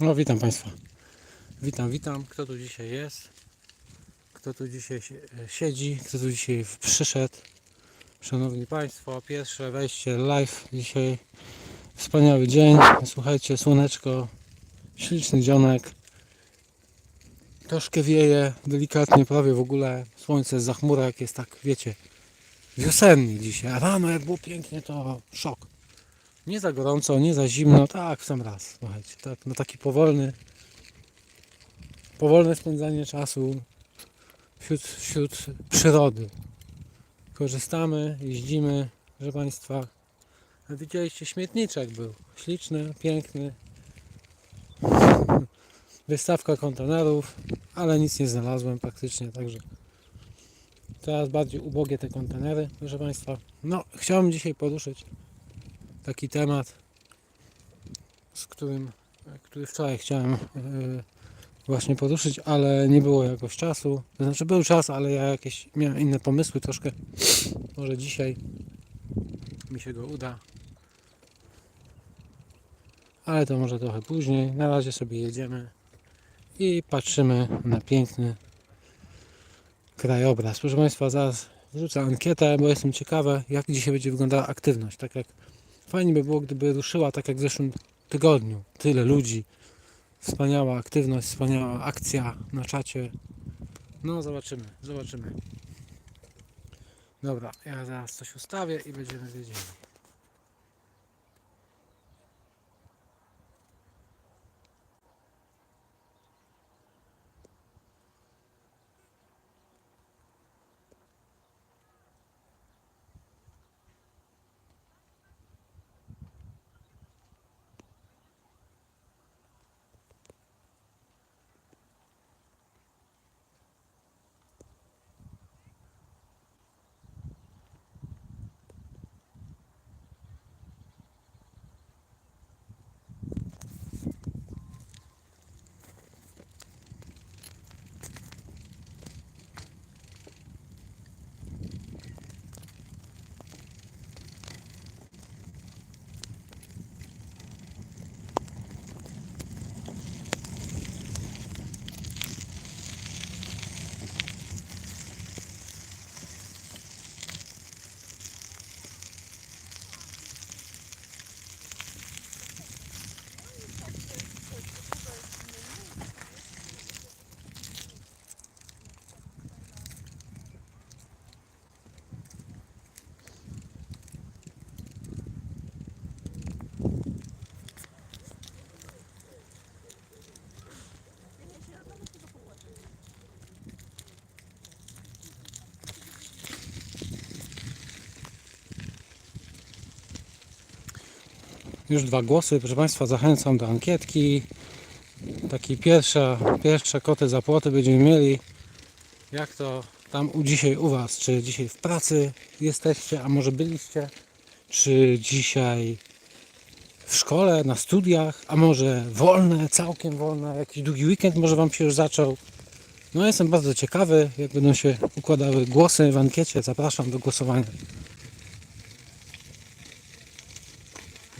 No witam Państwa. Witam, witam. Kto tu dzisiaj jest? Kto tu dzisiaj sie- siedzi? Kto tu dzisiaj przyszedł? Szanowni Państwo, pierwsze wejście live dzisiaj. Wspaniały dzień. Słuchajcie, słoneczko, śliczny dzionek. Troszkę wieje, delikatnie, prawie w ogóle. Słońce z za chmurek jest tak, wiecie, wiosennie dzisiaj. A rano jak było pięknie, to szok. Nie za gorąco, nie za zimno, tak w sam raz. Słuchajcie, tak, no taki powolny, powolne spędzanie czasu wśród, wśród przyrody. Korzystamy, jeździmy, proszę Państwa. Widzieliście, śmietniczek był. Śliczny, piękny. Wystawka kontenerów, ale nic nie znalazłem praktycznie, także teraz bardziej ubogie te kontenery, proszę Państwa. No, chciałem dzisiaj poruszyć taki temat, z którym, który wczoraj chciałem e, właśnie poruszyć, ale nie było jakoś czasu. Znaczy był czas, ale ja jakieś miałem inne pomysły troszkę. Może dzisiaj mi się go uda. Ale to może trochę później. Na razie sobie jedziemy i patrzymy na piękny krajobraz. Proszę Państwa, zaraz wrzucę ankietę, bo jestem ciekawy, jak dzisiaj będzie wyglądała aktywność. Tak jak Fajnie by było, gdyby ruszyła tak jak w zeszłym tygodniu. Tyle ludzi. Wspaniała aktywność, wspaniała akcja na czacie. No, zobaczymy, zobaczymy. Dobra, ja zaraz coś ustawię i będziemy wiedzieli. Już dwa głosy, proszę Państwa, zachęcam do ankietki. Takie pierwsze, pierwsze koty za płoty będziemy mieli. Jak to tam u dzisiaj u Was? Czy dzisiaj w pracy jesteście, a może byliście? Czy dzisiaj w szkole, na studiach, a może wolne, całkiem wolne, jakiś długi weekend może Wam się już zaczął? No jestem bardzo ciekawy, jak będą się układały głosy w ankiecie. Zapraszam do głosowania.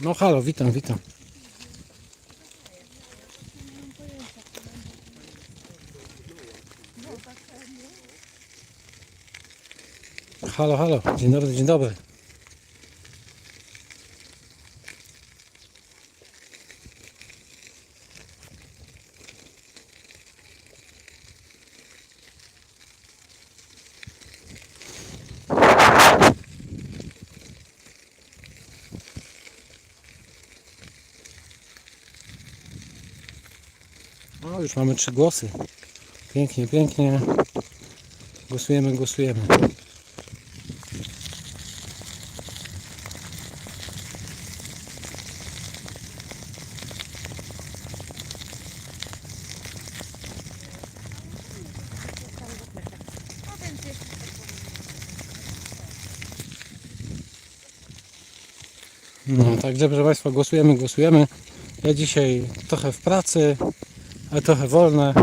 No halo, witam, witam. Halo, halo, dzień dobry, dzień dobry. O, już mamy trzy głosy. Pięknie, pięknie. Głosujemy, głosujemy. No, także proszę Państwa, głosujemy, głosujemy. Ja dzisiaj trochę w pracy, ale trochę wolne.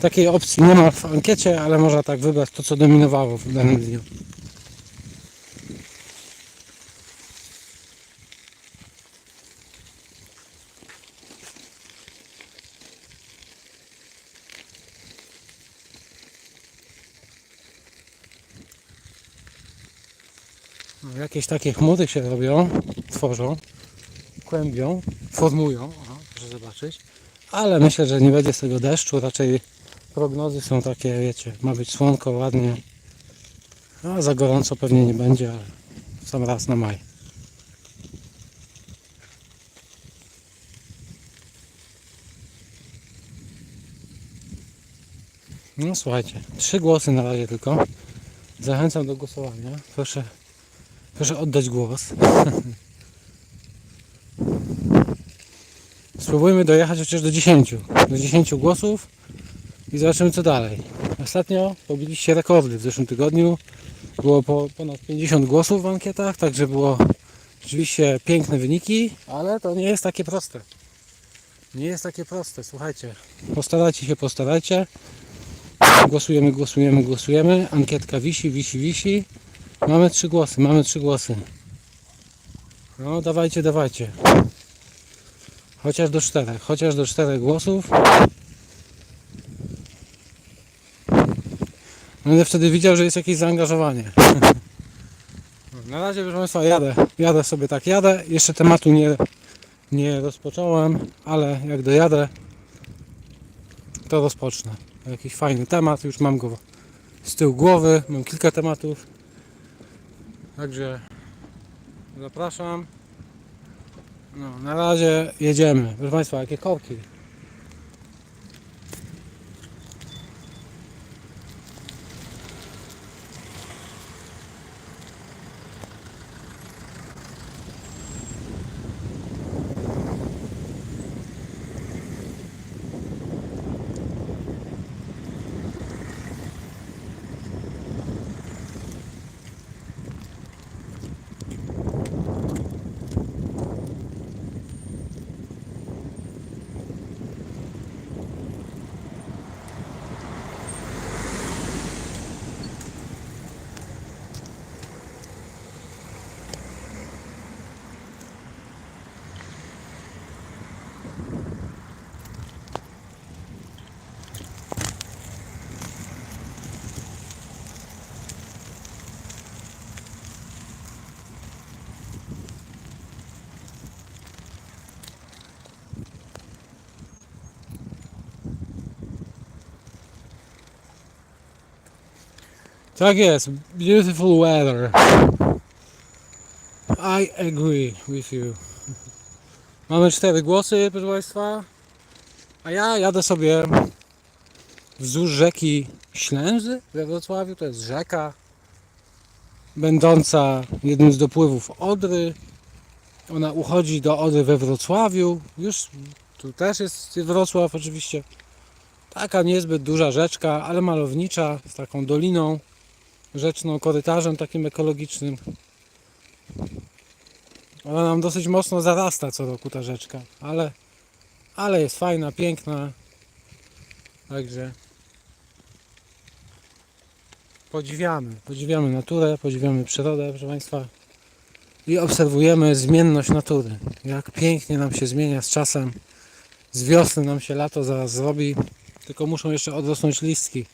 Takiej opcji nie ma w ankiecie, ale można tak wybrać to, co dominowało w danym dniu. No, jakieś takie chmury się robią, tworzą, kłębią, formują, Aha, proszę zobaczyć. Ale myślę, że nie będzie z tego deszczu, raczej prognozy są takie, wiecie, ma być słonko, ładnie. A za gorąco pewnie nie będzie, ale sam raz na maj. No słuchajcie, trzy głosy na razie tylko. Zachęcam do głosowania. Proszę, proszę oddać głos. Spróbujmy dojechać chociaż do 10. Do 10 głosów i zobaczymy co dalej. Ostatnio pobiliście rekordy w zeszłym tygodniu. Było po ponad 50 głosów w ankietach, także było rzeczywiście piękne wyniki, ale to nie jest takie proste. Nie jest takie proste, słuchajcie. Postarajcie się, postarajcie. Głosujemy, głosujemy, głosujemy. Ankietka wisi, wisi, wisi. Mamy trzy głosy, mamy trzy głosy. No dawajcie, dawajcie. Chociaż do czterech, chociaż do czterech głosów. Będę wtedy widział, że jest jakieś zaangażowanie. Na razie, proszę Państwa, jadę. Jadę sobie tak, jadę. Jeszcze tematu nie, nie rozpocząłem, ale jak dojadę, to rozpocznę. Jakiś fajny temat, już mam go z tyłu głowy, mam kilka tematów. Także zapraszam. No, na razie jedziemy. Proszę Państwa, jakie korki. Tak jest. Beautiful weather. I agree with you. Mamy cztery głosy, proszę Państwa. A ja jadę sobie wzdłuż rzeki Ślęży we Wrocławiu. To jest rzeka będąca jednym z dopływów Odry. Ona uchodzi do Odry we Wrocławiu. Już tu też jest Wrocław oczywiście. Taka niezbyt duża rzeczka, ale malownicza, z taką doliną rzeczną, korytarzem takim ekologicznym. Ona nam dosyć mocno zarasta co roku ta rzeczka, ale, ale jest fajna, piękna. Także podziwiamy, podziwiamy naturę, podziwiamy przyrodę, proszę Państwa. I obserwujemy zmienność natury. Jak pięknie nam się zmienia z czasem. Z wiosny nam się lato zaraz zrobi, tylko muszą jeszcze odrosnąć listki.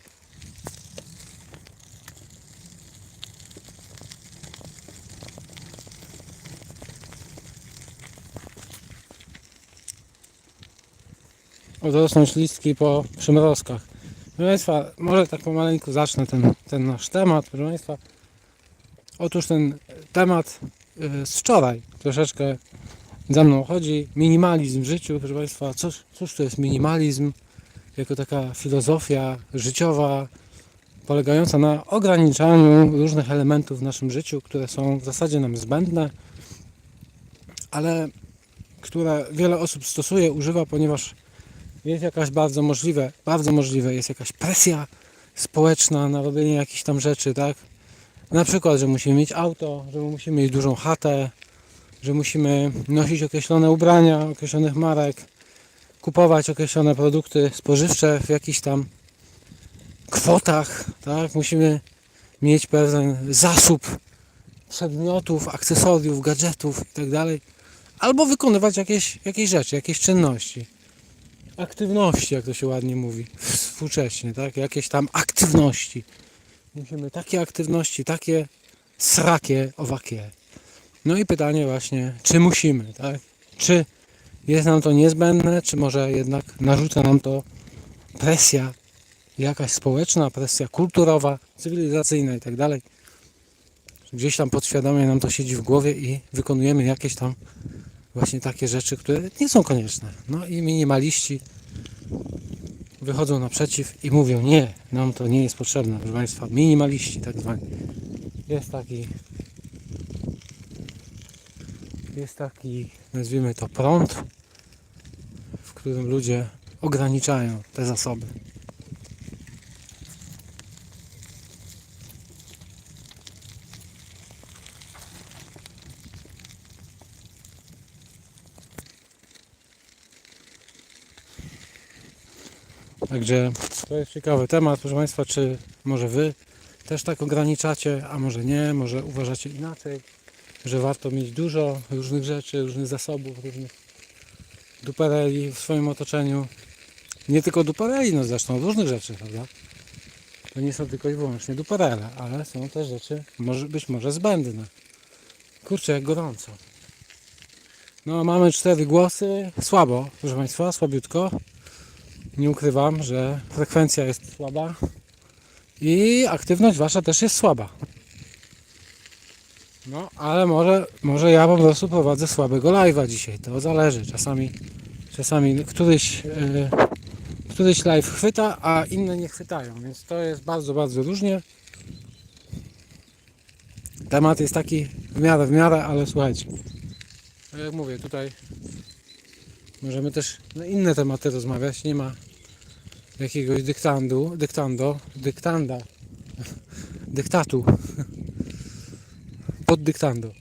Odrosnąć listki po przymrozkach. Proszę Państwa, może tak pomaleńku zacznę ten, ten nasz temat. Proszę Państwa, otóż ten temat y, z wczoraj troszeczkę za mną chodzi. Minimalizm w życiu, proszę Państwa, cóż, cóż to jest minimalizm? Jako taka filozofia życiowa, polegająca na ograniczaniu różnych elementów w naszym życiu, które są w zasadzie nam zbędne, ale które wiele osób stosuje, używa, ponieważ jest jakaś bardzo możliwe, bardzo możliwe, jest jakaś presja społeczna na robienie jakichś tam rzeczy, tak? Na przykład, że musimy mieć auto, że musimy mieć dużą chatę, że musimy nosić określone ubrania określonych marek, kupować określone produkty spożywcze w jakichś tam kwotach, tak? Musimy mieć pewien zasób przedmiotów, akcesoriów, gadżetów itd. Albo wykonywać jakieś, jakieś rzeczy, jakieś czynności aktywności, jak to się ładnie mówi współcześnie, tak? Jakieś tam aktywności. Musimy takie aktywności, takie srakie, owakie. No i pytanie właśnie, czy musimy, tak? Czy jest nam to niezbędne, czy może jednak narzuca nam to presja jakaś społeczna, presja kulturowa, cywilizacyjna i tak dalej. Gdzieś tam podświadomie nam to siedzi w głowie i wykonujemy jakieś tam właśnie takie rzeczy, które nie są konieczne. No i minimaliści wychodzą naprzeciw i mówią nie, nam to nie jest potrzebne, proszę Państwa, minimaliści tak zwani. Jest taki jest taki, nazwijmy to prąd, w którym ludzie ograniczają te zasoby. Także to jest ciekawy temat, proszę Państwa, czy może Wy też tak ograniczacie, a może nie, może uważacie inaczej, że warto mieć dużo różnych rzeczy, różnych zasobów, różnych dupereli w swoim otoczeniu. Nie tylko dupereli, no zresztą różnych rzeczy, prawda? To nie są tylko i wyłącznie duperele, ale są też rzeczy może, być może zbędne. Kurczę, jak gorąco. No, mamy cztery głosy. Słabo, proszę Państwa, słabiutko. Nie ukrywam, że frekwencja jest słaba i aktywność Wasza też jest słaba. No, ale może, może ja po prostu prowadzę słabego live'a dzisiaj. To zależy. Czasami, czasami któryś, yy, któryś live chwyta, a inne nie chwytają. Więc to jest bardzo, bardzo różnie. Temat jest taki w miarę, w miarę, ale słuchajcie. Tak jak mówię, tutaj możemy też na inne tematy rozmawiać. Nie ma jakiegoś dyktandu, dyktando, dyktanda, dyktatu pod dyktando.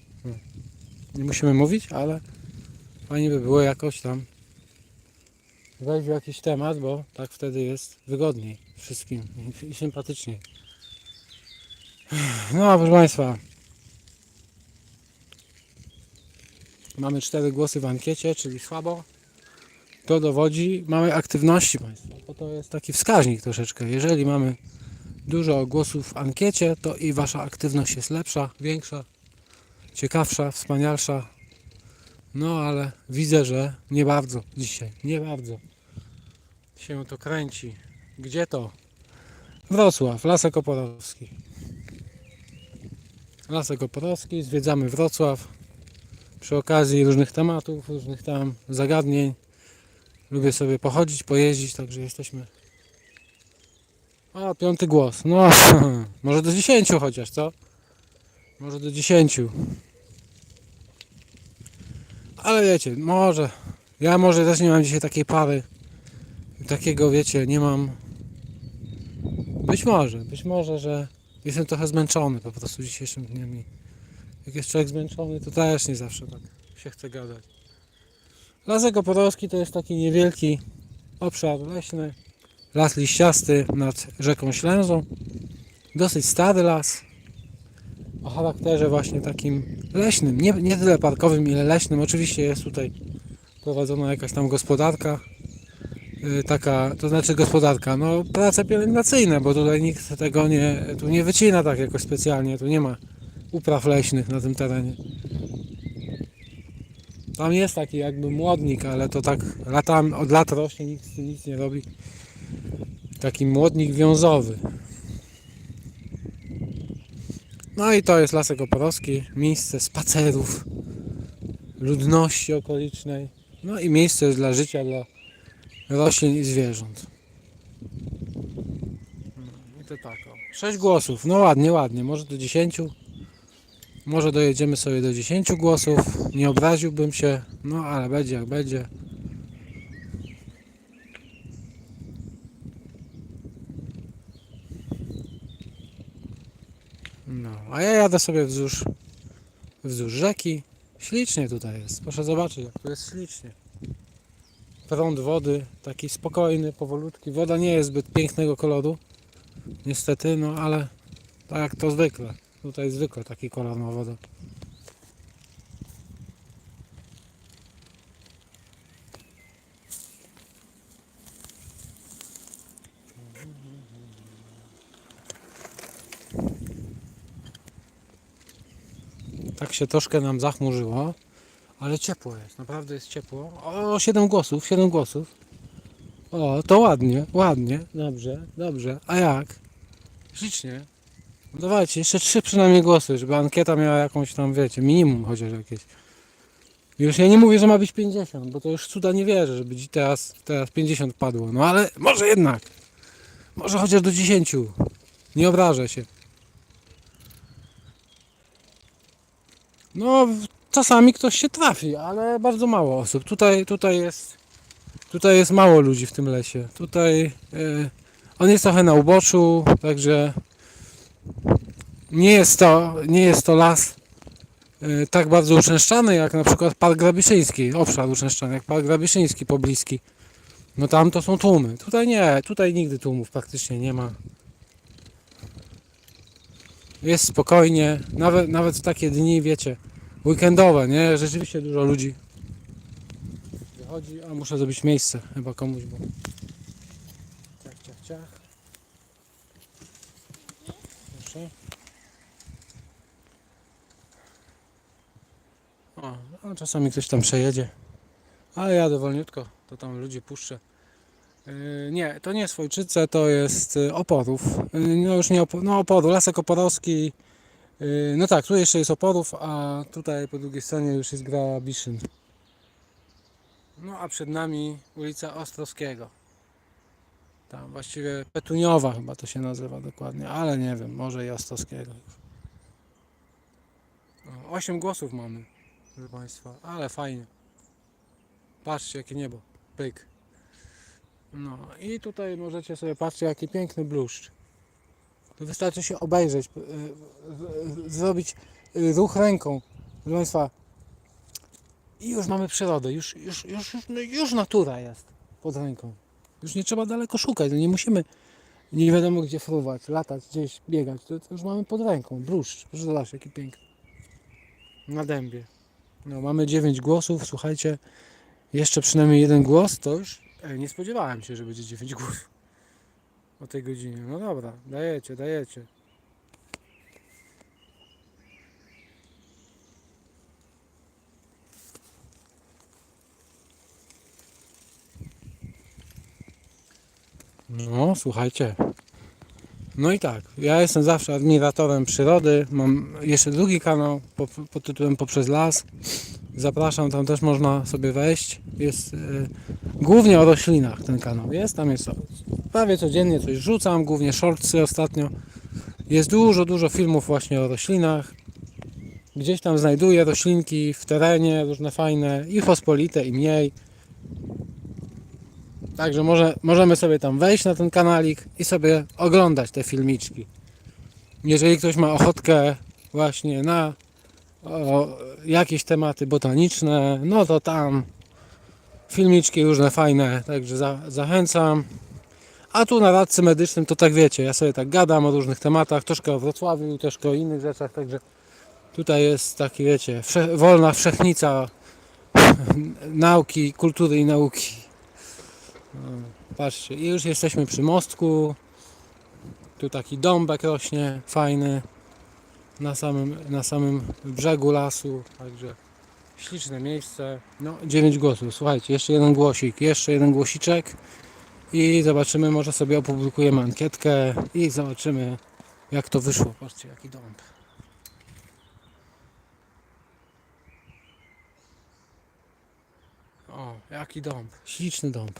Nie musimy mówić, ale fajnie by było jakoś tam wejść w jakiś temat, bo tak wtedy jest wygodniej wszystkim i sympatyczniej. No, a proszę Państwa, mamy cztery głosy w ankiecie, czyli słabo. To dowodzi małej aktywności Państwa, bo to jest taki wskaźnik troszeczkę. Jeżeli mamy dużo głosów w ankiecie, to i Wasza aktywność jest lepsza, większa, ciekawsza, wspanialsza. No ale widzę, że nie bardzo dzisiaj, nie bardzo się to kręci. Gdzie to? Wrocław, Lasek Oporowski. Lasek Oporowski, zwiedzamy Wrocław przy okazji różnych tematów, różnych tam zagadnień. Lubię sobie pochodzić, pojeździć, także jesteśmy. A, piąty głos. No, może do 10 chociaż, co? Może do 10. Ale wiecie, może. Ja może też nie mam dzisiaj takiej pary. Takiego, wiecie, nie mam. Być może, być może, że jestem trochę zmęczony po prostu dzisiejszym dniem. Jak jest człowiek zmęczony, to też nie zawsze tak się chce gadać. Lasek Oporowski to jest taki niewielki obszar leśny. Las liściasty nad rzeką Ślęzą. Dosyć stary las. O charakterze właśnie takim leśnym. Nie, nie tyle parkowym, ile leśnym. Oczywiście jest tutaj prowadzona jakaś tam gospodarka. Yy, taka, to znaczy gospodarka, no prace pielęgnacyjne, bo tutaj nikt tego nie, tu nie wycina tak jakoś specjalnie, tu nie ma upraw leśnych na tym terenie. Tam jest taki jakby młodnik, ale to tak od lat rośnie, nikt z tym nic nie robi. Taki młodnik wiązowy. No i to jest Lasek Oporowski, miejsce spacerów, ludności okolicznej. No i miejsce dla życia dla roślin i zwierząt. I to tak o. Sześć głosów, no ładnie, ładnie, może do dziesięciu. Może dojedziemy sobie do 10 głosów. Nie obraziłbym się, no ale będzie jak będzie. No, a ja jadę sobie wzdłuż, wzdłuż rzeki. Ślicznie tutaj jest. Proszę zobaczyć, jak tu jest ślicznie. Prąd wody, taki spokojny, powolutki. Woda nie jest zbyt pięknego koloru. Niestety, no ale tak jak to zwykle. Tutaj zwykle taki kolor ma woda. Tak się troszkę nam zachmurzyło, ale ciepło jest, naprawdę jest ciepło. O, 7 głosów, 7 głosów. O, to ładnie, ładnie, dobrze, dobrze. A jak? Ślicznie. No Dawajcie, jeszcze trzy przynajmniej głosy, żeby ankieta miała jakąś tam, wiecie, minimum chociaż jakieś. Już ja nie mówię, że ma być 50, bo to już cuda nie wierzę, żeby teraz, teraz 50 padło. No ale może jednak. Może chociaż do 10. Nie obrażę się. No, czasami ktoś się trafi, ale bardzo mało osób. Tutaj, tutaj jest tutaj jest mało ludzi w tym lesie. Tutaj e, on jest trochę na uboczu, także nie jest to, nie jest to las e, tak bardzo uczęszczany jak na przykład Park Grabiszyński, obszar uczęszczany jak Park Grabiszyński pobliski. No tam to są tłumy. Tutaj nie, tutaj nigdy tłumów praktycznie nie ma. Jest spokojnie, nawet, nawet w takie dni, wiecie, weekendowe, nie? Rzeczywiście dużo ludzi wychodzi, a muszę zrobić miejsce chyba komuś, bo O, czasami ktoś tam przejedzie, ale jadę wolniutko, to tam ludzi puszczę. Yy, nie, to nie jest Wojczyce, to jest yy, Oporów. Yy, no już nie Oporów, no Oporów, Lasek Oporowski. Yy, no tak, tu jeszcze jest Oporów, a tutaj po drugiej stronie już jest gra Biszyn. No a przed nami ulica Ostrowskiego. Tam właściwie Petuniowa chyba to się nazywa dokładnie, ale nie wiem, może i Ostrowskiego. O, Osiem głosów mamy, proszę Państwa, ale fajnie. Patrzcie jakie niebo, pyk. No i tutaj możecie sobie patrzcie jaki piękny bluszcz. To wystarczy się obejrzeć, y, zrobić y, ruch ręką. Proszę Państwa, i już mamy przyrodę, już, już, już, już, no już natura jest pod ręką. Już nie trzeba daleko szukać, no nie musimy nie wiadomo gdzie fruwać, latać, gdzieś biegać. To, to już mamy pod ręką. Bluszcz, proszę zobaczyć jaki piękny. Na dębie. No mamy 9 głosów, słuchajcie. Jeszcze przynajmniej jeden głos, to już ej, nie spodziewałem się, że będzie 9 głosów o tej godzinie. No dobra, dajecie, dajecie. No, słuchajcie. No i tak, ja jestem zawsze admiratorem przyrody. Mam jeszcze drugi kanał pod, tytułem Poprzez Las. Zapraszam, tam też można sobie wejść. Jest e, głównie o roślinach ten kanał jest. Tam jest prawie codziennie coś rzucam, głównie shortsy ostatnio. Jest dużo, dużo filmów właśnie o roślinach. Gdzieś tam znajduję roślinki w terenie, różne fajne, i pospolite, i mniej. Także może, możemy sobie tam wejść na ten kanalik i sobie oglądać te filmiczki. Jeżeli ktoś ma ochotkę właśnie na o, jakieś tematy botaniczne, no to tam filmiczki różne fajne, także za, zachęcam. A tu na radcy medycznym to tak wiecie, ja sobie tak gadam o różnych tematach, troszkę o Wrocławiu, troszkę o innych rzeczach, także tutaj jest taki wiecie, wsze, wolna wszechnica nauki, kultury i nauki. Patrzcie, i już jesteśmy przy mostku. Tu taki dąbek rośnie, fajny. Na samym, na samym brzegu lasu, także śliczne miejsce. No, 9 głosów. Słuchajcie, jeszcze jeden głosik, jeszcze jeden głosiczek i zobaczymy, może sobie opublikujemy ankietkę i zobaczymy jak to wyszło. Patrzcie, jaki dąb. O, jaki dąb. Śliczny dąb.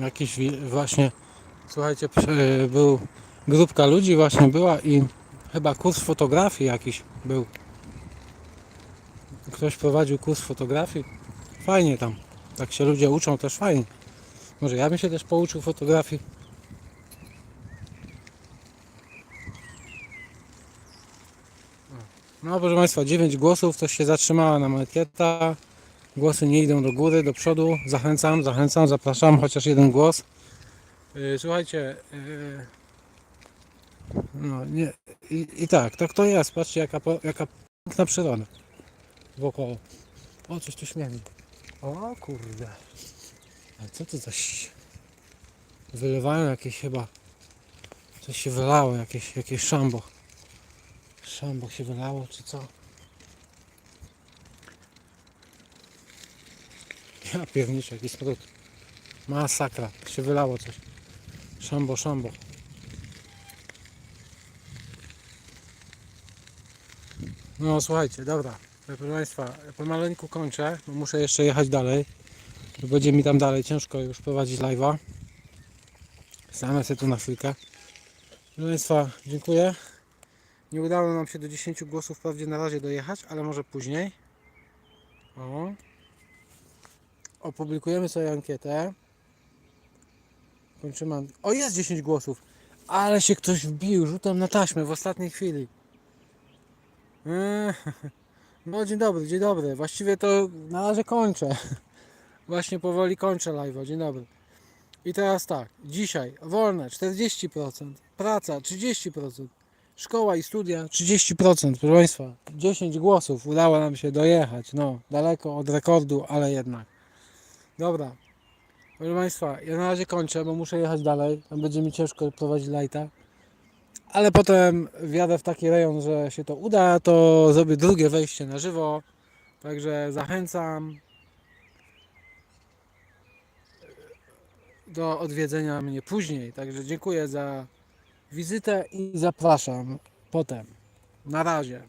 Jakiś właśnie, słuchajcie, był grupka ludzi właśnie była i chyba kurs fotografii jakiś był. Ktoś prowadził kurs fotografii. Fajnie tam. Tak się ludzie uczą też fajnie. Może ja bym się też pouczył fotografii. No proszę Państwa, 9 głosów, coś się zatrzymała nam etykieta. Głosy nie idą do góry, do przodu. Zachęcam, zachęcam, zapraszam, chociaż jeden głos. Yy, Słuchajcie, yy, no nie, i, i tak, tak to jest. Patrzcie jaka, jaka piękna przyroda wokoło. O, coś tu śmierdzi. O kurde. A co to za ś- Wylewają jakieś chyba. Coś się wylało, jakieś, jakieś szambo. Szambo się wylało, czy co? Ja pierniczę, jaki smród. Masakra, się wylało coś. Szambo, szambo. No słuchajcie, dobra. Proszę Państwa, pomaleńku kończę, bo muszę jeszcze jechać dalej. Będzie mi tam dalej ciężko już prowadzić live'a. Stanę sobie tu na chwilkę. Proszę Państwa, dziękuję. Nie udało nam się do 10 głosów wprawdzie na razie dojechać, ale może później. O. Opublikujemy sobie ankietę. Kończymy. O, jest 10 głosów. Ale się ktoś wbił rzutem na taśmę w ostatniej chwili. No dzień dobry, dzień dobry. Właściwie to na razie kończę. Właśnie powoli kończę live. Dzień dobry. I teraz tak, dzisiaj wolne 40%, praca 30%, szkoła i studia 30%, proszę Państwa, 10 głosów udało nam się dojechać, no daleko od rekordu, ale jednak. Dobra, proszę Państwa, ja na razie kończę, bo muszę jechać dalej, tam będzie mi ciężko prowadzić lighta, ale potem wjadę w taki rejon, że się to uda, to zrobię drugie wejście na żywo, także zachęcam, do odwiedzenia mnie później. Także dziękuję za wizytę i zapraszam potem. Na razie.